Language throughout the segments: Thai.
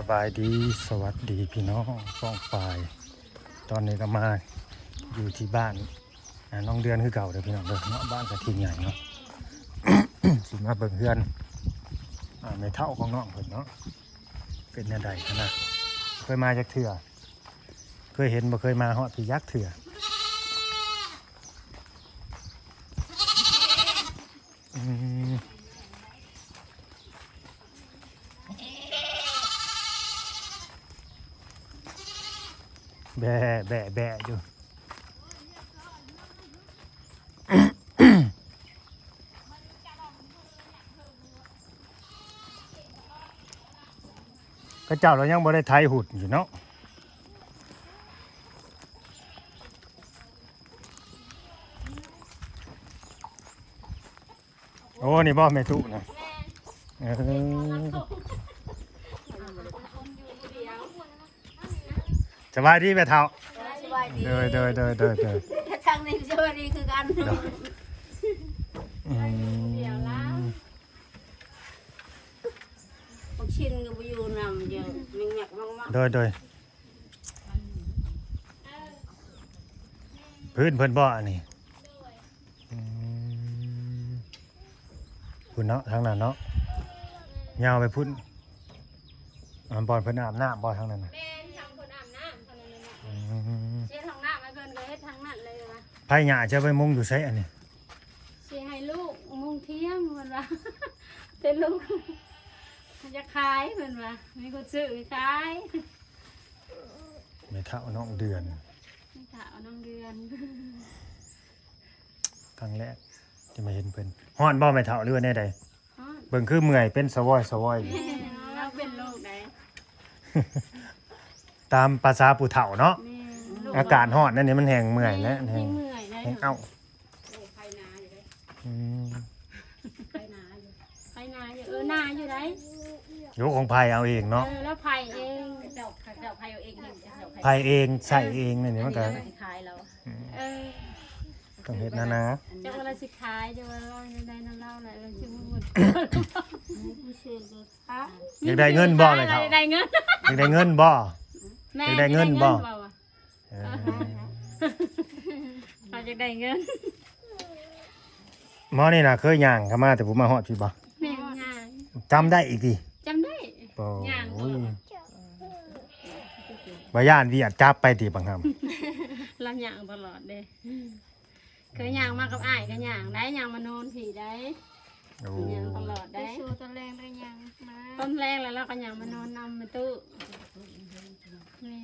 สบายดีสวัสดีพี่น้องฟ้องฝ่าย ตอนนี้ก็มาอยู่ที่บ้านน้องเดือนคือเก่าเด้อพี่น้องเดินเนาะบ้านกระทิงใหญ่เนาะสิมาเบิ่งเพื่อนอ่าในเท่าของน้องเพิ่นเนาะเป็นแนวใดนะเคยมาจากเถื่อเคยเห็นบ่เคยมาฮอดพี่ยักษ์เถื่อ แบะแบะแบะอยู่ก็เจ้าเรายังบ่ได้ไทยหุดอยู่เนาะโอ้นี่บ่แม่ตุนะเออ บายดีแม่เฒ่าสบายดีเดินเดินเดินเดินเดินทางนี้สบายดีคือกันอืมพวกชินก็ไปอยู่นำเดี๋ยวมันหยักมากเดินเดินพื้นเพิ่นบ่อันนี้อืมพุ่นเนาะทางนั้นเนาะยาวไปพุ่นอันบอลเพิ่นอาบน้ำบ่ทางนั้นน่ะ ไผหญ้าจะไปมุงอยู่ไสอันนี้เสียให้ลูกมุงเที่ยงมันว่าแต่ลูกจะขายเพิ่นว่ามีคนซื้อขายแม่เฒ่าน้องเดือนนี่ค่ะเอาน้องเดือนครั้งแรกที่มาเห็นเพิ่นฮ้อนบ่แม่เฒ่าหรือว่าแน่ใดอ๋อเบิ่งคือเมื่อยเป็นสวอยสวอยอยู่เราเป็นโรคไหนตามภาษาผู้เฒ่าเนาะแม่โรคอากาศร้อนนั่นนี่มันแห้งเมื่อยแล้วแห้แห้ง งเมื่อยได้แห้งเอ้าโรคไข้นาอยู่ได้อืมไข้นาอยู่ไข้นาอยู่เออนาอยู่ได้ยกของภัยเอาเองเนาะเออแล้วไผ่เองเจ้าเจ้าไผ่เอาเองเองเจ้าไผ่ภัยเองใส่เองนี่นี่มันก็ขายเราเออต้องเฮ็ดนะนะเจ้าเวลาสิขายเจ้าเวลาในในน้ำเล่าอะไรเราชิมหมดผู้เชี่ยวชาญอยากได้เงินบ่เลยเฒ่าได้เงินอยากได้เงินบ่แม่อยากได้เงินบ่ ปล่าวะเออเราจะได้เงินหมอนี่น่ะเคยย่างเข้ามาแต่ผมมาฮอดพี่บ่แม่ง่ายจำได้อีกดิจำได้บ่ย่างโอ้ยบ่ย่านเวียดจับไปติบังคำเราย่างตลอดเด้เคยย่างมากับอ้ายก็ย่างได้ย่างมาโนนผีได้โอ้ย่างตลอดได้ชูตะแรงได้ยังมาต้นแรกแล้วเราก็ย่างมานอนนำมาตู้แม่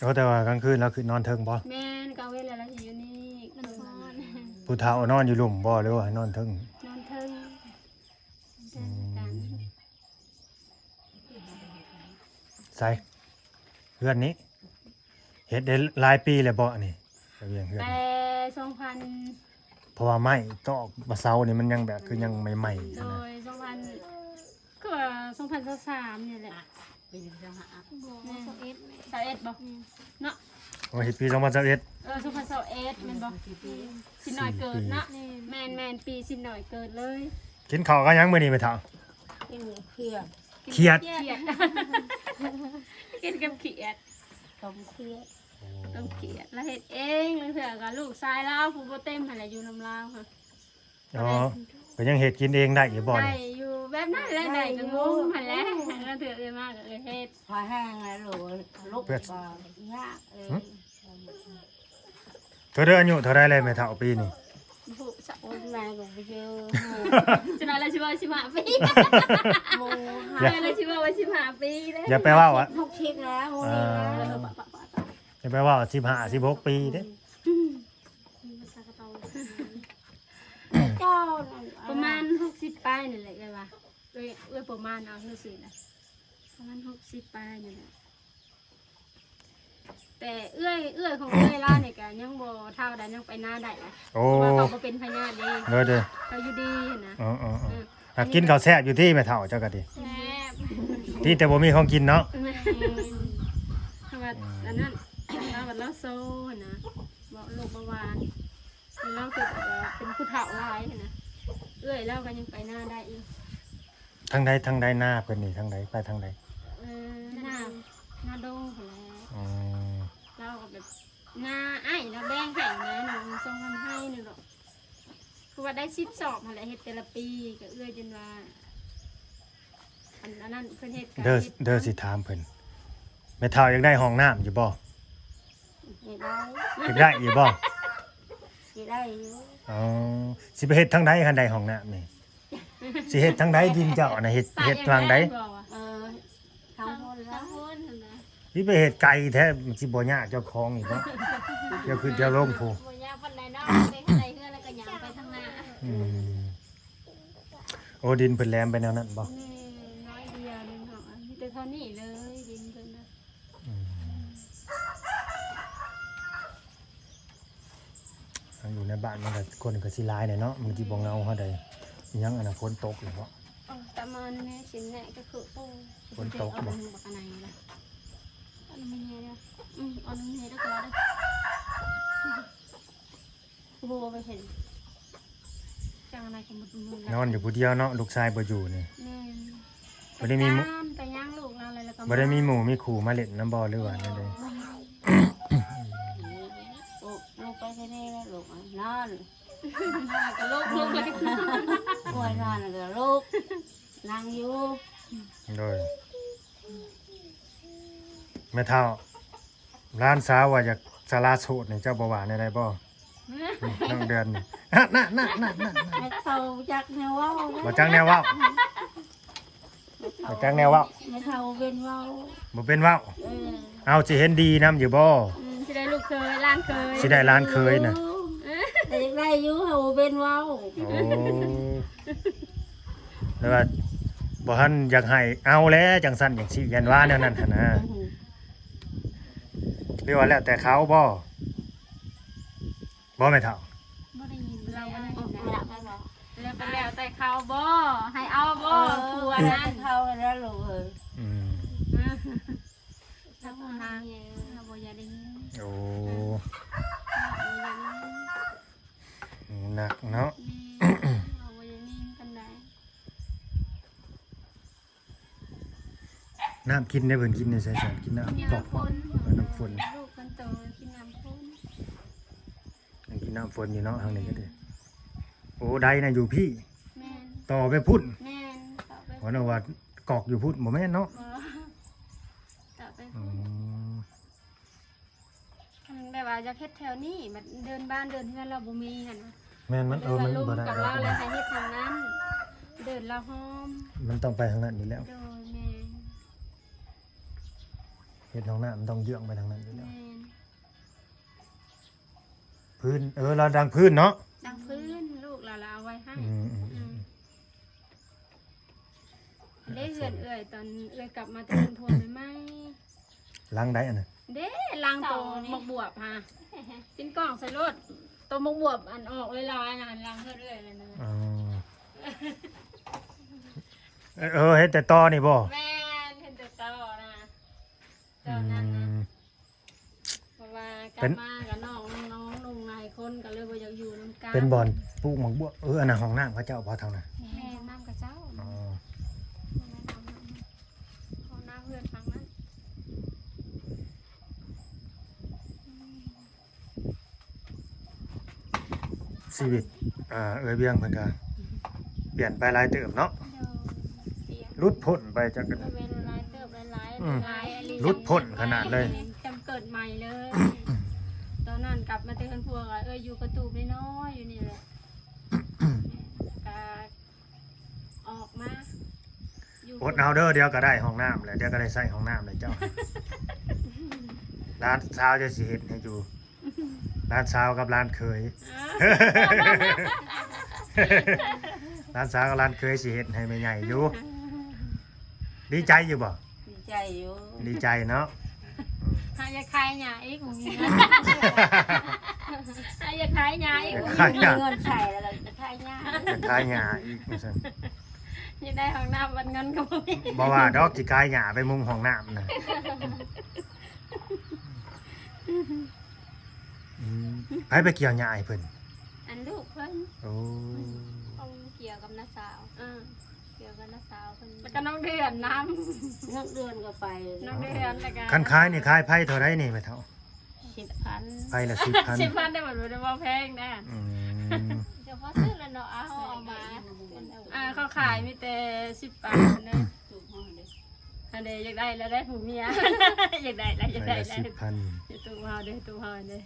โอ้แต่ว่ากลางคืนแล้วคือนอนเทิงบ่แม่นก็เอาเวลาเราอยู่นี่คืนนอนผู้เฒ่านอนอยู่หลุมบ่หรือว่าให้นอนเทิงนอนเทิงเทิงกันใส่เพื่อนนี้เฮ็ดได้หลายปีแล้วบ่นี่ระเบียงเพื่อนแต่นี่สองพันเพราะว่าไม้ตอกบะเซานี่มันยังแบบคือยังใหม่ๆโดนะยสองพัน ก็สองพันสามเนี่ยแหละบอกว่าเขาเอ็ดแม่สาวเอ็ดบอกเนาะโอ้เฮ็ดปี2021เออสองพันสาวเอ็ดแมันบอกสิหน่อยเกิดเนาะแมนแมนปีสิหน่อยเกิดเลยกินข้าวก็ยังมื้อนี้ไปเฒ่าเป็นเพื่อนเครียดเขียดกินกับเขียดต้มเพื่อนต้องเขียดแล้วเห็ดเองแล้วเถื่อกับลูกชายเราผู้บ่เต็มอะไรอยู่น้ำลาวค่ะอ๋อก็ยังเฮ็ดกินเองได้อยู่บ่ได้นี่อยู่ แบบนั้นแหละได้ก็งงหันแหล้วแล้วเถื่อเลยมากเออเฮ็ดพอแห้งแล้วหลูลูกก็ยากเออเธอเด้ออายุเท่าไรเลยแม่เฒ่าปีนี้ผู้สาวโอ้ยแม่ก็ไปเจอจะนายละชิว่าชิมหาปีหมูนายละชิว่าว่าชิมหาปีเลยอย่าไปว่าว่าทุกชิดแล้วหมูอ่านี่นะอย่าไปว่า15 16ปีเด้เจ้าประ มาณหกสิบป้ายนี่แหละเลยว่าเอ้ยเอ้ยประมาณเอาเท่าสินะประมาณหกสิบป้ายนี่แหละแต่เอื้อยเอื้อยของเอื้อยล่าเนี่ยก็ยังบ่เท่าใดยังไปหน้าได้นะโอ้เพราะว่าเขาบ่เป็นพญาติเด้เด้อเด้อเขาอยู่ดีนะอ๋ออ๋ออ๋ออะกินข้าวแซ่บอยู่ที่แม่เฒ่าเจ้าก็ดิแม่ที่แต่บ่มีของกินเนาะแม่ถ้าว่าอันนั้นเราบัดเราโซ่นะบอกลูกประวานเราเกิดเป็นผู้เฒ่าหลายนะ เอื้อยเราก็ยังไปหน้าได้อีกทางใดทางใดหน้าเพิ่นนี่ทางใดไปทางใดเออหน้าดงพุ่นแหละอ๋อเราก็แบบหน้าไอ้เราแบ่งให้นะหนูส่งเงินให้นี่หรอกคือว่าได้สิบสอบอะไรเฮ็ดแต่ละปีก็เอื้อยจนว่าอันอันนั้นเพิ่นเฮ็ดก็เด้อฮ็เด้อสิถามเพิ่นแม่เฒ่าอยากได้ห้องน้ำอยู่บ่สิได้อยากได้อยู่บ่สิได้อยู่ อ๋อสิไปเฮ็ดทางใดคันใดห้องน้ำนี่สิเฮ็ดทางใดดินเจ้าน่ะเฮ็ดป้าเฮ็ดอยกทางใดบอกว่าเออทำคนละทำคนนั่นนะสิไปเฮ็ดไกลแท้มันสิบ่ยากเจ้าของอีกเนาะเดี๋ยวคือเดี๋ยวลงผู้บ่ยากปานใดเนาะไปข้างในเฮือนแล้วก็หยังไปทางหน้าอืมโอ้ดินเพิ่นแหลมไปแนวนั้นบ่นี่น้อยเดียวนึงเนาะมีแต่เท่านี้เลยดินเพิ่นนะ อืมทาง อยู่ในบ้านมันก็คนก็สิหลายแหละเนาะมันสิบ่เหงาเฮาใดอิหยังอนาคตตกหรือบ่เออแต่มันแม่สินแน่ก็คือโอ้ฝนตกบ่เอาบักอันไหนล่ะอันนี้เด้ออืมอันนี้เด้อก็ได้โอ้โหไปเห็นจังอะไรกันหมดมือนอนอยู่ผู้เดียวเนาะลูกชายบ่อยู่นี่แม่นบ่ได้มีหมู่ปตาไปย่างลูกเราอะไรแล้วก็บ่ได้มีหมู่มีขู่มาเล่นน้ำบ่หรือว่าจังได ลูกลูกไปที่นี่แล้วลูกอะนอน ก็ลูกลูกเลยป่วยนอนแล้วก็ลูกนั่งอยู่โดยแม่เฒ่าร้านสาวว่าอยากสาราโสดนี่เจ้าบ่ว่าในใดบ่น้องเดือนนี่น่ะน่ะน่ะน่ะน่ะให้เขาจักแนวเว้าบ่จังแนวเว้าบ่จังแนวเว้าให้เขาเป็นเว้าบ่เป็นเว้าเออเอาสิเห็นดีนํอยู่บ่สิได้ลูกเคยล้านเคยสิได้ร้านเคยน่ะ แต่ยังได้อยู่เขาเป็นเว้าโอ้แล้วว่าบ่ทันอยากให้เอาแล้วจังซั่นจังซี่ยันว่าแนวนั้นหั่นนะหรือว่าแล้วแต่เขาบ่บ่แม่เฒ่าบ่ได้ยินเราบ่ได้เอายินหลันะบให้บอกแล้วไปแล้วแต่เขาบ่ให้เอาบ่ผัวเออนั้นเขาแล้วลูกเอออืมถ้าบ่นางถ้าบ่อยากได้ยินโอ้ ถ้าบ่อยากได้ยิน หนักเนาะแม่เอาบ่อยากได้ยินปานใดน้ำกินได้เพิ่นกินได้ใส่ๆกินกินน้ำกอกน้ำฝนเออน้ำฝนลูกคนโตกินน้ำฝนยังกินน้ำฝนอยู่เนาะทางนี้ก็ได้โอ้ได้นะอยู่พี่ แม่นต่อไปพุ่นแม่นต่อไปเพราะนะว่ากอกอยู่พุ่นบ่แม่นเนาะบ่ต่อไปอืมมันแบบว่าจะเฮ็ดแถวนี้มันเดินบ้านเดินเฮือนเราบ่มีหั่นนะ แม่นมันเออมันลุมบ่ได้กับดอเรากเลยให้เฮ็ดทางนั้น เดินละหอม มันต้องไปทางนั้นอยู่แล้วโดยแม่นเฮ็ดห้องน้ำมันต้องเยื้องไปทางนั้นอยู่แล้ว แม่นพื้นเออเราดังพื้นเนาะดังพื้นลูกเราเราเอาไว้ให้อืมอืมอืมได้เหือนเอื่อยตอนเอื่อยกลับมาจากทวนไหมไหมล้างได้อันน่ะเด้ล้างตัวมกบวบฮะกินกล่องใส่รถ ตัวมกบวบอันออกเลยลอยๆนะอันล้างเรื่อยๆเลยนะอ๋อเออเออเฮ็ดแต่ต่อนี่บ่แม่นเห็นแต่ตลอดนะตอือนนั้นนะม เพราะว่ากเป็ลับน มากับน้องน้องลุงนายคนก็เลยบ่อยากอยู่น้ำกันเป็นบ่อนปลูกหมกบัวเอออันน่ะห้องน้ำเขาเจ้าบ่เท่าน่ะ แม่น้ำกับเจ้า อ๋อ เขาหน้าเพื่อนฟังนั้น ชีวิตอ่าเอ้ยเบียงเพิ่นก็เปลี่ยนไปหลายเติบเนาะเดี๋ยวเสียงหลุดพ้นไปจากกันเวลาเติบหลายอืมๆหลายๆหลุดพ้นขนาดเลย จำเกิดใหม่เลย ตอนนั้นกลับมาเตือนพวกอะเอ้ยอยู่กระตูบน้อยๆอยู่นี่แหละก็ออกมายู่อดเอาเด้อเดี๋ยวก็ได้ห้องน้ำแหละเดี๋ยวก็ได้ใส่ห้องน้ำเลยเจ้าร้านสาวจะสิเฮ็ดให้อยู่ ร้านสาวกับร้านเคยร้านสาวกับร้านเคยสิเฮ็ดให้แม่ใหญ่อยู่ ดีใจอยู่บ่ดีใจอยู่ดีใจเนาะหายาคายหยาอีกผมมีเงินหายาคายหยาอีกผมขายมีหน้าเงินใส่แล้วก็จะขายยาจะขายหญ้าอีกว่าซั่นยังได้ของน้ำวันเงินก็บ่มีบ่ว่าดอกสิขายหญ้าไปมุงห้องน้ำน่ะอืม ไปไปเกี่ยวหญ้าให้เพิ่นอันลูกเพิ่นโอ้ต้องเกี่ยวกับน้าสาวอ่าเกี่ยวกับน้าสาวเพิ่นแล้วก็น้องเดือนน้นักเดือนก็ไปำน้องเดือนแล้วก็คันขายนี่ขายไพ่เท่าไรนี่ไม่เท่าสิบพันไพ่ละสิบพันสิบพันได้หมดเลยว่าแพงนะอืมเฉพาะซื้อแล้วเนาะเอาเอามาเป็นเอาอ่าเขาขายมีแต่สิบบาทนะถูกห้องเลยอันเดอยากได้แล้วได้ผูเมีย อยากได้แล้วอยากไพ่ได้ละแล้สิวบพันเดี๋ยวตู้เฮาเดี๋ยวตู้เฮาเดี๋ยว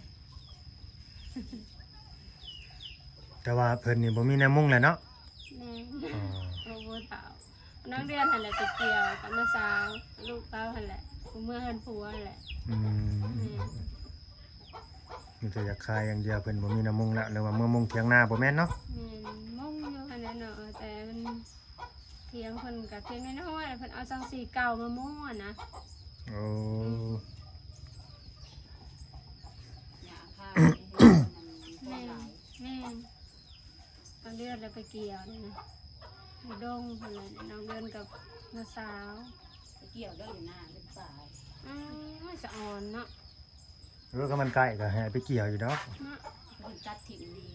แต่ว่าเพิ่นนี่บ่มีแนวมุ่งแหละเนาะแม่อ๋อโอ้โหเปล่าน้องเดือนหันแหละไปเกี่ยวกับน้าสาวลูกเต้าหันแหละผู้เมื่อหันผัวหันแหละอืมมีแต่อยากขายอย่างเดียวเพิ่นบ่มีแนวมุ่งแล้วหรือว่าเมื่อมุ่งเถียงนาบ่แม่นเนาะแม่นมุ่งอยู่หันแหละเนาะแต่มันเทียงเพิ่นกับเทียงน้อยๆเพิ่นเอาสังสีเก่ามามุ่งอะนะโอ้หยาข้าวแม่นแม่นน้อง เดือนเลยไปเกี่ยวนี่นะไปดงหันแหละน้องเดือนกับน้าสาวเกี่ยวได้อยู่หน้าเป็นสายอืมสะอ่อนเนาะเออก็มันใกล้ก็ให้ไปเกี่ยวอยู่ดอกเนาะคนตัดถิ่นดี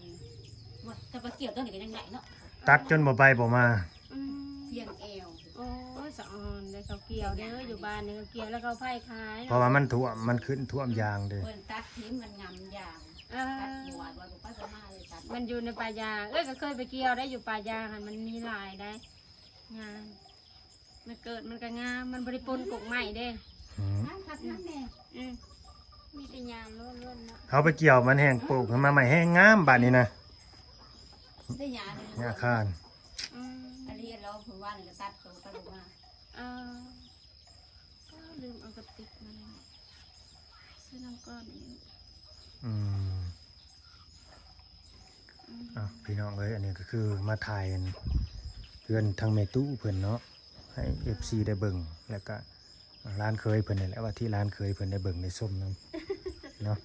ว่าแต่ว่าเกี่ยวต้นนี้ก็ยังไงเนาะตัดจนบ่ไปบ่มาอืมเพียงเอวโอ้ยสะอ่อนเลยเขาเกี่ยวเด้ออยู่บ้านนี่เขาเกี่ยวแล้วเขาไผ่ขายเพราะว่ามันท่วมมันขึ้นท่วมยางเด้เพิ่นตัดทิ้งมันงำยางเอตัดอหัวไว้บอกว่าจะมาเลยตัดมันอยู่ในป่ายางเอ้ยก็เคยไปเกี่ยวได้อยู่ป่ายางหันมันมีหลายได้งานมันเกิดมันก็งามมันบริปนกกใหม่เด้อืมน้ำพักน้ำแม่อืมมีแต่ยามล้วนๆเนาะเขาไปเกี่ยวมันแห้งปลูกขึ้นมาใหม่แห้งงามบาดนี้นะได้ยาหนึ่งนี่อาคารอืมอันนี้เราเพิ่งว่านี่ก็ตัดตัวตัดลงมาเออเอ้าลืมเอากระติกมาเลยซื้อน้ำก้อนอีก อืมอะพี่น้องเอ้ยอันนี้ก็คือมาถ่ายเพื่อนทางเมตู้เพิ่อนเนาะให้ FC ได้เบิ่งแล้วก็ร้านเคยเพิ่นนี่แหละว่าที่ร้านเคยเพิ่อนได้เบิ่งได้ส้มนํเนาะ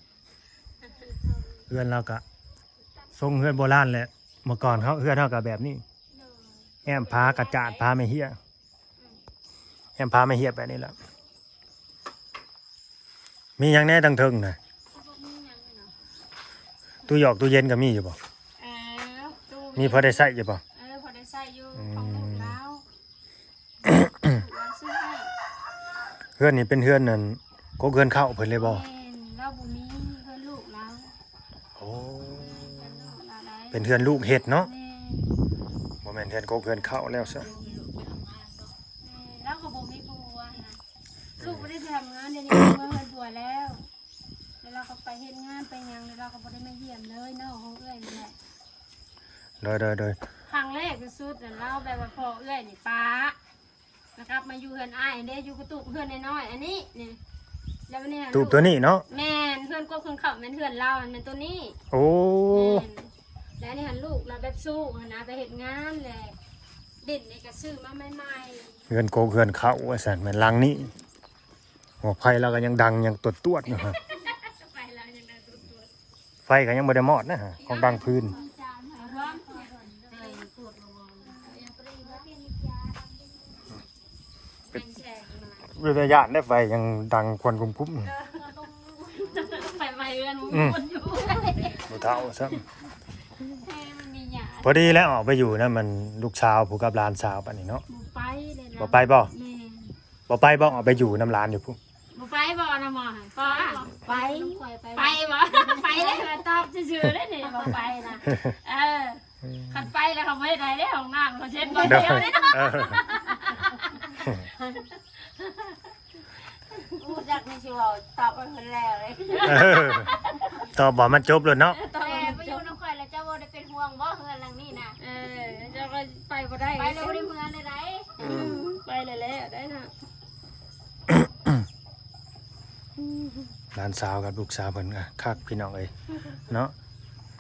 เพื่อนเราก็ทรงเพื่อนโบราณแหละเมื่อก่อนเขาเพื่อนเฮาก็แบบนี้แอมพากระจาดพาไม่เฮียแอมพาไม่เฮียแบบนี้แหละมีหยังแน่ตังเทิงนะ เขาบอกมีหยังเลยเนาะ ตู้หยอกตู้เย็นก็มีอยู่บ่เออตู้มีพอได้ใส่อยู่บ่เออพอได้ใส่อยู่อืมของลูกแล้วเราซื้อให้เพื่อนนี่เป็นเพื่อนนั่นก็เพื่อนเข้าเพิ่นเลยบ่แม่นเราบุมีเพื่อนลูกเราโอ้เพื่อนลูกเราได้เป็นเพื่อนลูกเฮ็ดเนาะแม่บ่แม่นเพื่อนก็เพื่อนเข้าแล้วซะแม่เราก็บุมีผัวนะลูกไม่ได้ทำงานเดี๋ยวนี้เมื่อเพื่อนผัวแล้วแล้ว เราก็ไปเฮ็ดงานไปหยังแล้วเราก็บ่ได้มาเยี่ยมเลยเนาะของเอื้อยนี่แหละโดยโดยโดยครั้งแรกที่สุดน่ะเราแบบว่าพ่อเอื้อยนี่ป้านะครับมาอยู่เฮือนอ้ายเด้อยู่กระตุกเฮือนน้อยๆอันนี้นี่แล้ววันนี้ตูบตัวนี้เนาะแม่นเพื่อนก็เพื่อนเขาแม่นเพื่อนเราอันเป็นตัวนี้โอ้แม่นแล้วนี่หันลูกเราแบบสู้หันนะไปเห็นงานแหละเด่นนี่ก็ซื้อมาใหม่เพื่อนโกเพื่อนเข้าว่าซั่นแม่นหลังนี้หัวไฟเราก็ยังดังยังตวดตวดๆอยู่ฮะ ๆไปแล้วยังได้ตัวตัว ไฟ ก็ยังบ่ได้มอดนะฮะของดังพื้นเอาพร้อมเออปวดลงเป็นแชร์มาวิทยาได้ไฟยังดังควันคุ้มคุ้มไปไปเอื้อนวนอยู่บ่เท่าซะให้มันมีหยาพอดีแล้วออกไปอยู่นะมันลูกชาวผู้กับหลานสาวปานนี้เนาะบุไปเลยนะบ่ไปบ่แม่บ่ไปบ่ออกไปอยู่น้ำหลานอยู่ผู้บุไปบ่นะหมอปออะ ไปปล่อยไปไปบ่ไปเลยมาตอบซื่อๆเลยนี่บ่ไปนะเออขัดไปแล้วเขาไม่ได้ได้ของน้ำเขาเช็ดบ่เด้อเดียวเลยเนาะเออพูดจากในชีวิตตอบไปคนแล้วเลยเออต่อบ่มันจบเลยเนาะานสาวกับลูกสาวเพิ่นก็คักพี่น้องเอ้ยเนาะ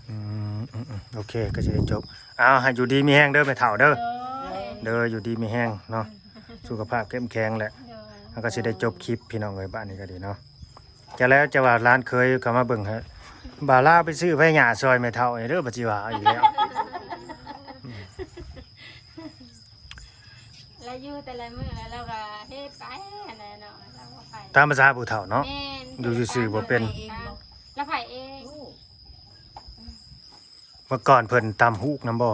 อืมอืมอืมโอเคก็จะได้จบเอาให้อยู่ดีมีแห้งเด้อไปเฒ่าเด้อโดยเด้ออยู่ดีมีแห้งเนาะสุขภาพเข้มแข็งแหละโดยแล้วก็สิได้จบคลิปพี่น้องเอ้ยบ้านนี้ก็ดีเนาะจะแล้วจะว่าร้านเคยก็มาเบิ่งฮะบาล่าไปซื้อไผหญ้าซอยไม่เท่าไอ้เด้อปัจจิว่าอีกแล้วแล้วอยู่แต่ละมื้อแล้วเราก็เฮ็ดไปอันนั้นเนาะเราก็ไปตามภาษาผู้เฒ่าเนาะ แม่ นอยู่ซื่อๆบ่เป็น แล้วไผเอง เมื่อก่อนเพิ่นตำฮูกน้ำบ่